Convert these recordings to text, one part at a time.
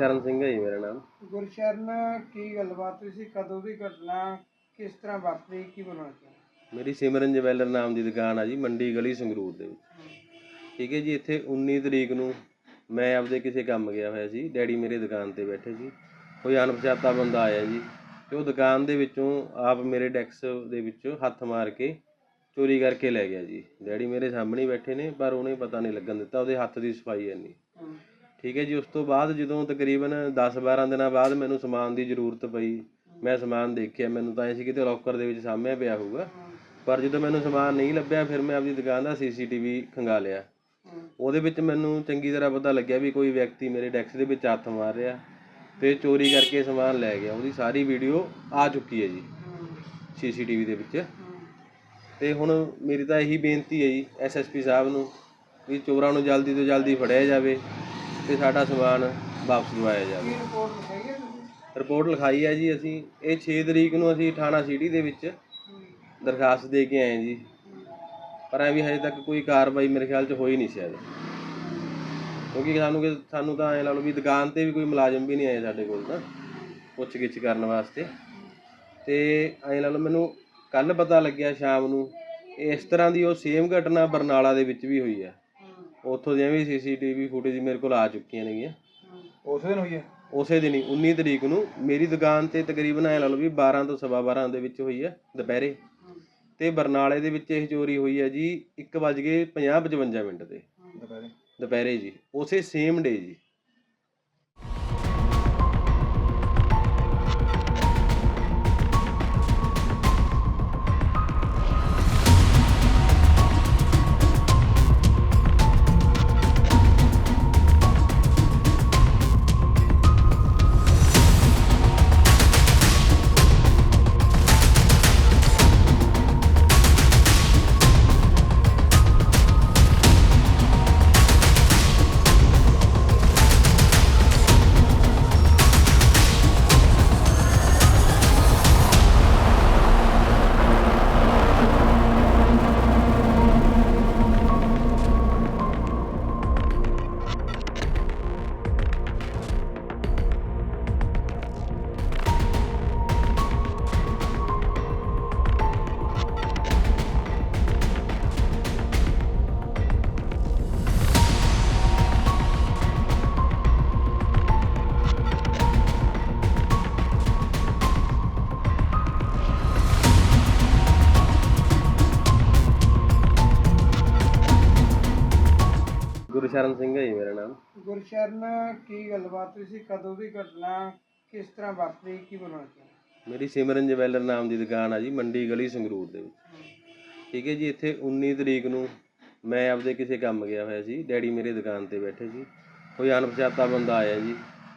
ਗੁਰਸ਼ਰਨ ਸਿੰਘ ਹੈ ਜੀ ਮੇਰਾ ਨਾਮ। ਗੁਰਸ਼ਰਨ ਕੀ ਗੱਲਬਾਤ ਹੋਈ ਸੀ? ਕਦੋਂ ਦੀ ਘਟਨਾ? ਕਿਸ ਤਰ੍ਹਾਂ ਵਾਪਰੀ? ਕੀ ਬਣਾਉਣਾ ਚਾਹੁੰਦੇ ਮੇਰੀ ਸਿਮਰਨ ਜਵੈਲਰ ਨਾਮ ਦੀ ਦੁਕਾਨ ਆ ਜੀ ਮੰਡੀ ਗਲੀ ਸੰਗਰੂਰ ਦੇ ਵਿੱਚ। ਠੀਕ ਹੈ ਜੀ ਇੱਥੇ 19 ਤਰੀਕ ਨੂੰ ਮੈਂ ਆਪਦੇ ਕਿਸੇ ਕੰਮ ਗਿਆ ਹੋਇਆ ਸੀ ਡੈਡੀ ਮੇਰੇ ਦੁਕਾਨ ਤੇ ਬੈਠੇ ਸੀ। ਕੋਈ ਅਣਪਛਾਤਾ ਬੰਦਾ ਆਇਆ ਜੀ ਤੇ ਉਹ ਦੁਕਾਨ ਦੇ ਵਿੱਚੋਂ ਆਪ ਮੇਰੇ ਡੈਕਸ ਦੇ ਵਿੱਚੋਂ ਹੱਥ ਮਾਰ ਕੇ ਚੋਰੀ ਕਰਕੇ ਲੈ ਗਿਆ ਜੀ। ਡੈਡੀ ਮੇਰੇ ਸਾਹਮਣੇ ਬੈਠੇ ਨੇ ਪਰ ਉਹਨੇ ਪਤਾ ਨਹੀਂ ਲੱਗਣ ਦਿੱਤਾ ਉਹਦੇ ਹੱਥ ਦੀ ਸਫ਼ਾਈ ਇੰਨੀ। ਠੀਕ ਹੈ ਜੀ, ਉਸ ਤੋਂ ਬਾਅਦ ਜਦੋਂ ਤਕਰੀਬਨ 10-12 ਦਿਨਾਂ ਬਾਅਦ ਮੈਨੂੰ ਸਮਾਨ ਦੀ ਜ਼ਰੂਰਤ ਪਈ, ਮੈਂ ਸਮਾਨ ਦੇਖਿਆ, ਮੈਨੂੰ ਤਾਂ ਇਹ ਸੀ ਕਿਤੇ ਲੋਕਰ ਦੇ ਵਿੱਚ ਸਾਹਮਣੇ ਪਿਆ ਹੋਊਗਾ। ਪਰ ਜਦੋਂ ਮੈਨੂੰ ਸਮਾਨ ਨਹੀਂ ਲੱਭਿਆ, ਫਿਰ ਮੈਂ ਆਪਣੀ ਦੁਕਾਨ ਦਾ ਸੀਸੀਟੀਵੀ ਖੰਗਾ ਲਿਆ। ਉਹਦੇ ਵਿੱਚ ਮੈਨੂੰ ਚੰਗੀ ਤਰ੍ਹਾਂ ਪਤਾ ਲੱਗਿਆ ਵੀ ਕੋਈ ਵਿਅਕਤੀ ਮੇਰੇ ਡੈਕਸ ਦੇ ਵਿੱਚ ਹੱਥ ਮਾਰ ਰਿਹਾ ਤੇ ਚੋਰੀ ਕਰਕੇ ਸਮਾਨ ਲੈ ਗਿਆ। ਉਹਦੀ ਸਾਰੀ ਵੀਡੀਓ ਆ ਚੁੱਕੀ ਹੈ ਜੀ, ਸੀਸੀਟੀਵੀ ਦੇ ਵਿੱਚ। ਤੇ ਹੁਣ ਮੇਰੀ ਤਾਂ ਇਹੀ ਬੇਨਤੀ ਹੈ ਜੀ ਐਸਐਸਪੀ ਸਾਹਿਬ ਨੂੰ ਵੀ ਚੋਰਾਂ ਨੂੰ ਜਲਦੀ ਤੋਂ ਜਲਦੀ ਫੜਿਆ ਜਾਵੇ। ਤੇ ਸਾਡਾ ਸਮਾਨ ਵਾਪਸ ਦਿਵਾਇਆ ਜਾਵੇ। ਕੀ ਰਿਪੋਰਟ ਲਿਖਾਈ ਹੈ ਤੁਸੀਂ? ਰਿਪੋਰਟ ਲਿਖਾਈ ਹੈ ਜੀ ਅਸੀਂ। ਇਹ 6 ਤਰੀਕ ਨੂੰ ਅਸੀਂ ਥਾਣਾ ਸਿਟੀ ਦੇ ਵਿੱਚ ਦਰਖਾਸਤ ਦੇ ਕੇ ਆਏ ਜੀ। ਪਰ ਐ ਵੀ ਹਜੇ ਤੱਕ ਕੋਈ ਕਾਰਵਾਈ ਮੇਰੇ ਖਿਆਲ 'ਚ ਹੋਈ ਨਹੀਂ ਸ਼ਾਇਦ। ਕਿਉਂਕਿ ਸਾਨੂੰ ਕਿ ਸਾਨੂੰ ਤਾਂ ਐ ਲਾ ਲਓ ਵੀ ਦੁਕਾਨ ਤੇ ਵੀ ਕੋਈ ਮੁਲਾਜ਼ਮ ਵੀ ਨਹੀਂ ਆਏ ਸਾਡੇ ਕੋਲ ਤਾਂ ਪੁੱਛ ਗਿੱਛ ਕਰਨ ਵਾਸਤੇ। ਤੇ ਐ ਲਾ ਲਓ ਮੈਨੂੰ ਕੱਲ ਪਤਾ ਲੱਗਿਆ ਸ਼ਾਮ ਨੂੰ ਇਸ ਤਰ੍ਹਾਂ ਦੀ ਉਹ ਸੇਮ ਘਟਨਾ ਬਰਨਾਲਾ ਦੇ ਵਿੱਚ ਵੀ ਹੋਈ ਹੈ ਉੱਥੋਂ ਦੀਆਂ ਵੀ ਸੀਸੀਟੀਵੀ ਫੁਟੇਜ ਮੇਰੇ ਕੋਲ ਆ ਚੁੱਕੀਆਂ ਨੇਗੀਆਂ। ਉਸ ਦਿਨ ਹੋਈ ਹੈ? ਉਸੇ ਦਿਨ ਹੀ 19 ਤਰੀਕ ਨੂੰ ਮੇਰੀ ਦੁਕਾਨ ਤੇ ਤਕਰੀਬਨ ਐ ਲਾ ਲਓ ਵੀ 12 ਤੋਂ ਸਵਾ 12 ਦੇ ਵਿੱਚ ਹੋਈ ਹੈ ਦੁਪਹਿਰੇ। ਤੇ ਬਰਨਾਲੇ ਦੇ ਵਿੱਚ ਇਹ ਚੋਰੀ ਹੋਈ ਹੈ ਜੀ 1:50 55 ਮਿੰਟ ਤੇ। ਦੁਪਹਿਰੇ। ਦੁਪਹਿਰੇ ਜੀ ਉਸੇ ਸੇਮ ਡੇ ਜੀ। ਗੁਰਸ਼ਰਨ ਸਿੰਘ ਹੈ ਜੀ ਮੇਰਾ ਨਾਮ। ਗੁਰਸ਼ਰਨ ਕੀ ਗੱਲਬਾਤ ਹੋਈ ਸੀ? ਕਦੋਂ ਦੀ ਘਟਨਾ? ਕਿਸ ਤਰ੍ਹਾਂ ਵਾਪਰੀ? ਕੀ ਬਣਾਉਣਾ ਮੇਰੀ ਸਿਮਰਨ ਜਵੈਲਰ ਨਾਮ ਦੀ ਦੁਕਾਨ ਆ ਜੀ ਮੰਡੀ ਗਲੀ ਸੰਗਰੂਰ ਦੇ ਵਿੱਚ। ਠੀਕ ਹੈ ਜੀ ਇੱਥੇ 19 ਤਰੀਕ ਨੂੰ ਮੈਂ ਆਪਦੇ ਕਿਸੇ ਕੰਮ ਗਿਆ ਹੋਇਆ ਸੀ ਡੈਡੀ ਮੇਰੇ ਦੁਕਾਨ ਤੇ ਬੈਠੇ ਸੀ। ਕੋਈ ਅਣਪਛਾਤਾ ਬੰਦਾ ਆਇਆ ਜੀ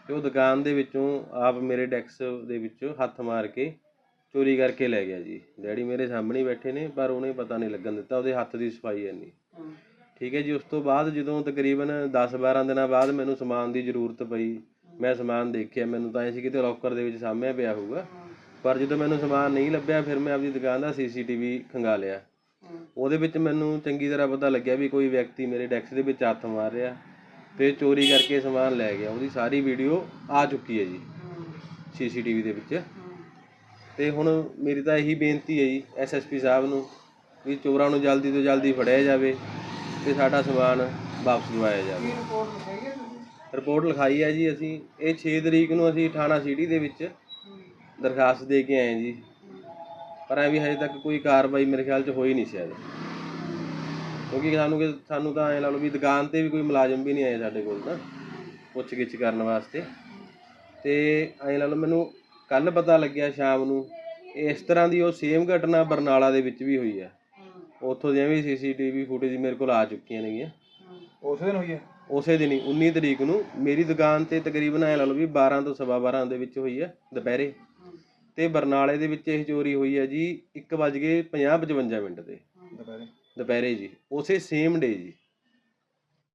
ਤੇ ਉਹ ਦੁਕਾਨ ਦੇ ਵਿੱਚੋਂ ਆਪ ਮੇਰੇ ਡੈਕਸ ਦੇ ਵਿੱਚੋਂ ਹੱਥ ਮਾਰ ਕੇ ਚੋਰੀ ਕਰਕੇ ਲੈ ਗਿਆ ਜੀ। ਡੈਡੀ ਮੇਰੇ ਸਾਹਮਣੇ ਬੈਠੇ ਨੇ ਪਰ ਉਹਨੇ ਪਤਾ ਨਹੀਂ ਲੱਗਣ ਦਿੱਤਾ ਉਹਦੇ ਹੱਥ ਦੀ ਸਫ਼ਾਈ ਇੰਨੀ। ਠੀਕ ਹੈ ਜੀ, ਉਸ ਤੋਂ ਬਾਅਦ ਜਦੋਂ ਤਕਰੀਬਨ 10-12 ਦਿਨਾਂ ਬਾਅਦ ਮੈਨੂੰ ਸਮਾਨ ਦੀ ਜ਼ਰੂਰਤ ਪਈ, ਮੈਂ ਸਮਾਨ ਦੇਖਿਆ, ਮੈਨੂੰ ਤਾਂ ਐ ਸੀ ਕਿਤੇ ਲੋਕਰ ਦੇ ਵਿੱਚ ਸਾਹਮਣੇ ਪਿਆ ਹੋਊਗਾ। ਪਰ ਜਦੋਂ ਮੈਨੂੰ ਸਮਾਨ ਨਹੀਂ ਲੱਭਿਆ, ਫਿਰ ਮੈਂ ਆਪਣੀ ਦੁਕਾਨ ਦਾ ਸੀਸੀਟੀਵੀ ਖੰਗਾ ਲਿਆ। ਉਹਦੇ ਵਿੱਚ ਮੈਨੂੰ ਚੰਗੀ ਤਰ੍ਹਾਂ ਪਤਾ ਲੱਗਿਆ ਵੀ ਕੋਈ ਵਿਅਕਤੀ ਮੇਰੇ ਡੈਕਸ ਦੇ ਵਿੱਚ ਹੱਥ ਮਾਰ ਰਿਹਾ ਤੇ ਚੋਰੀ ਕਰਕੇ ਸਮਾਨ ਲੈ ਗਿਆ। ਉਹਦੀ ਸਾਰੀ ਵੀਡੀਓ ਆ ਚੁੱਕੀ ਹੈ ਜੀ, ਸੀਸੀਟੀਵੀ ਦੇ ਵਿੱਚ। ਤੇ ਹੁਣ ਮੇਰੀ ਤਾਂ ਇਹੀ ਬੇਨਤੀ ਹੈ ਜੀ ਐਸਐਸਪੀ ਸਾਹਿਬ ਨੂੰ ਵੀ ਚੋਰਾਂ ਨੂੰ ਜਲਦੀ ਤੋਂ ਜਲਦੀ ਫੜਿਆ ਜਾਵੇ। ਤੇ ਸਾਡਾ ਸਮਾਨ ਵਾਪਸ ਦਿਵਾਇਆ ਜਾਵੇ। ਰਿਪੋਰਟ ਲਿਖਾਈ ਹੈ ਜੀ ਅਸੀਂ। ਇਹ 6 ਤਰੀਕ ਨੂੰ ਅਸੀਂ ਥਾਣਾ ਸਿਟੀ ਦੇ ਵਿੱਚ ਦਰਖਾਸਤ ਦੇ ਕੇ ਆਏ ਜੀ। ਪਰ ਐ ਵੀ ਹਜੇ ਤੱਕ ਕੋਈ ਕਾਰਵਾਈ ਮੇਰੇ ਖਿਆਲ 'ਚ ਹੋਈ ਨਹੀਂ ਸ਼ਾਇਦ ਕਿਉਂਕਿ ਸਾਨੂੰ ਕਿ ਸਾਨੂੰ ਤਾਂ ਐ ਲਾ ਲਓ ਵੀ ਦੁਕਾਨ ਤੇ ਵੀ ਕੋਈ ਮੁਲਾਜ਼ਮ ਵੀ ਨਹੀਂ ਆਏ ਸਾਡੇ ਕੋਲ ਤਾਂ ਪੁੱਛ ਗਿੱਛ ਕਰਨ ਵਾਸਤੇ। ਤੇ ਐ ਲਾ ਲਓ ਮੈਨੂੰ ਕੱਲ ਪਤਾ ਲੱਗਿਆ ਸ਼ਾਮ ਨੂੰ, ਇਸ ਤਰ੍ਹਾਂ ਦੀ ਉਹ ਸੇਮ ਘਟਨਾ ਬਰਨਾਲਾ ਦੇ ਵਿੱਚ ਵੀ ਹੋਈ ਹੈ ਉੱਥੋਂ ਦੀਆਂ ਵੀ ਸੀਸੀਟੀਵੀ ਫੁਟੇਜ ਮੇਰੇ ਕੋਲ ਆ ਚੁੱਕੀਆਂ ਨੇਗੀਆਂ। ਉਸ ਦਿਨ ਹੋਈ ਹੈ? ਉਸੇ ਦਿਨ ਹੀ 19 ਤਰੀਕ ਨੂੰ ਮੇਰੀ ਦੁਕਾਨ ਤੇ ਤਕਰੀਬਨ ਐ ਲਾ ਲਓ ਵੀ 12 ਤੋਂ ਸਵਾ 12 ਦੇ ਵਿੱਚ ਹੋਈ ਹੈ ਦੁਪਹਿਰੇ। ਤੇ ਬਰਨਾਲੇ ਦੇ ਵਿੱਚ ਇਹ ਚੋਰੀ ਹੋਈ ਹੈ ਜੀ 1:50 55 ਮਿੰਟ ਤੇ। ਦੁਪਹਿਰੇ। ਦੁਪਹਿਰੇ ਜੀ ਉਸੇ ਸੇਮ ਡੇ ਜੀ।